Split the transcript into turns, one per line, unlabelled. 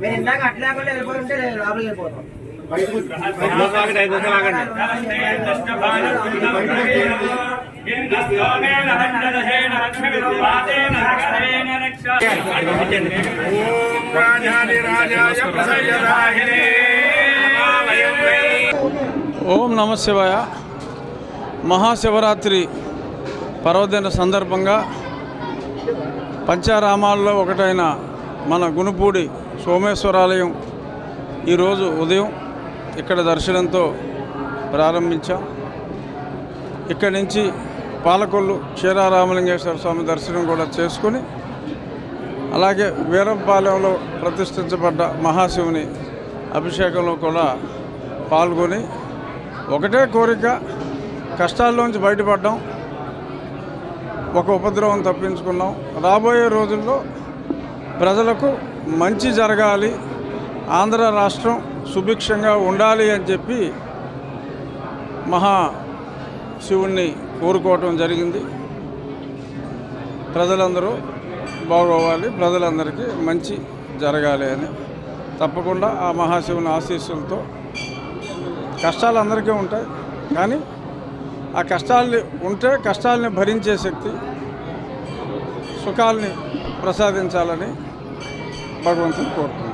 మీరు ఇందాక అట్లా వెళ్ళిపోతుంటే లోపలికి వెళ్ళిపోతాం
ఓం నమ శివాయ. మహాశివరాత్రి పర్వదిన సందర్భంగా పంచారామాల్లో ఒకటైన మన గునుపూడి సోమేశ్వరాలయం ఈరోజు ఉదయం ఇక్కడ దర్శనంతో ప్రారంభించాం. ఇక్కడి నుంచి పాలకొల్లు క్షీరారామలింగేశ్వర స్వామి దర్శనం కూడా చేసుకుని అలాగే వీరంపాలెంలో ప్రతిష్ఠించబడ్డ మహాశివుని అభిషేకంలో కూడా పాల్గొని ఒకటే కోరిక కష్టాల్లోంచి బయటపడ్డాం. ఒక ఉపద్రవం తప్పించుకున్నాం. రాబోయే రోజుల్లో ప్రజలకు మంచి జరగాలి ఆంధ్ర రాష్ట్రం సుభిక్షంగా ఉండాలి అని చెప్పి మహా శివుణ్ణి కోరుకోవటం జరిగింది. ప్రజలందరూ బాగోవాలి ప్రజలందరికీ మంచి జరగాలి అని. తప్పకుండా ఆ మహాశివుని ఆశీస్సులతో కష్టాలు అందరికీ ఉంటాయి కానీ ఆ కష్టాల్ని ఉంటే కష్టాలని భరించే శక్తి సుఖాల్ని ప్రసాదించాలని భగవంతుని కోరుతున్నాను.